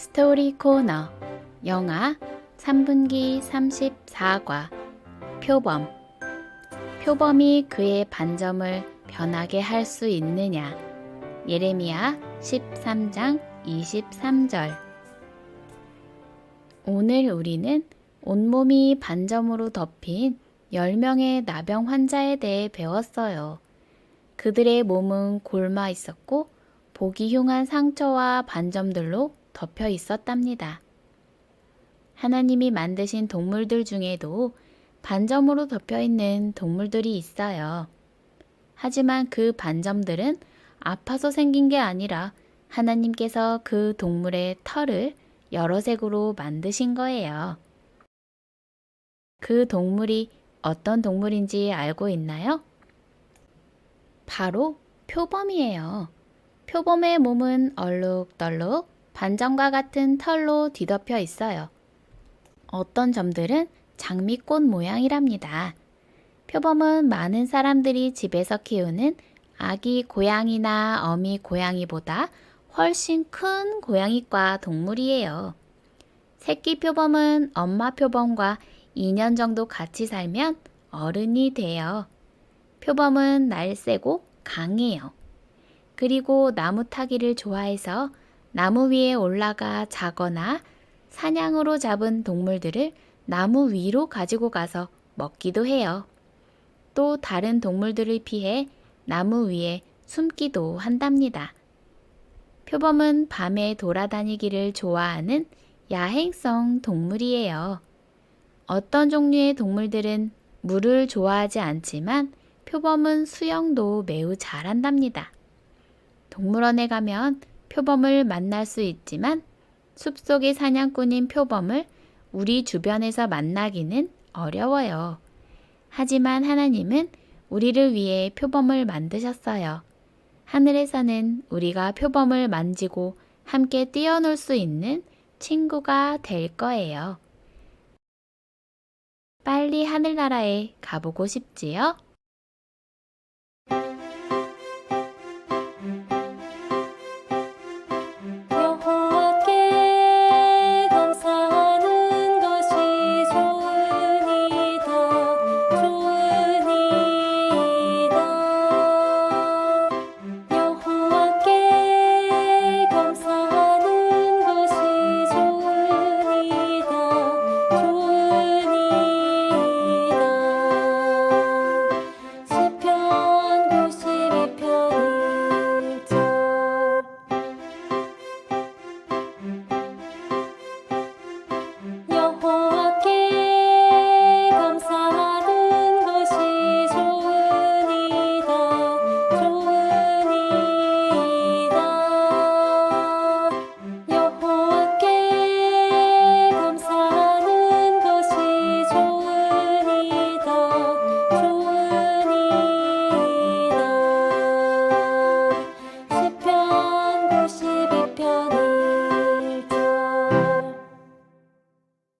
스토리 코너 영화 3분기 34과 표범. 표범이 그의 반점을 변하게 할 수 있느냐? 예레미야 13장 23절. 오늘 우리는 온몸이 반점으로 덮인 10명의 나병 환자에 대해 배웠어요. 그들의 몸은 골마 있었고 보기 흉한 상처와 반점들로 덮여 있었답니다. 하나님이 만드신 동물들 중에도 반점으로 덮여 있는 동물들이 있어요. 하지만 그 반점들은 아파서 생긴 게 아니라 하나님께서 그 동물의 털을 여러 색으로 만드신 거예요. 그 동물이 어떤 동물인지 알고 있나요? 바로 표범이에요. 표범의 몸은 얼룩덜룩 반점과 같은 털로 뒤덮여 있어요. 어떤 점들은 장미꽃 모양이랍니다. 표범은 많은 사람들이 집에서 키우는 아기 고양이나 어미 고양이보다 훨씬 큰 고양이과 동물이에요. 새끼 표범은 엄마 표범과 2년 정도 같이 살면 어른이 돼요. 표범은 날쌔고 강해요. 그리고 나무 타기를 좋아해서 나무 위에 올라가 자거나 사냥으로 잡은 동물들을 나무 위로 가지고 가서 먹기도 해요. 또 다른 동물들을 피해 나무 위에 숨기도 한답니다. 표범은 밤에 돌아다니기를 좋아하는 야행성 동물이에요. 어떤 종류의 동물들은 물을 좋아하지 않지만 표범은 수영도 매우 잘한답니다. 동물원에 가면 표범을 만날 수 있지만 숲속의 사냥꾼인 표범을 우리 주변에서 만나기는 어려워요. 하지만 하나님은 우리를 위해 표범을 만드셨어요. 하늘에서는 우리가 표범을 만지고 함께 뛰어놀 수 있는 친구가 될 거예요. 빨리 하늘나라에 가보고 싶지요?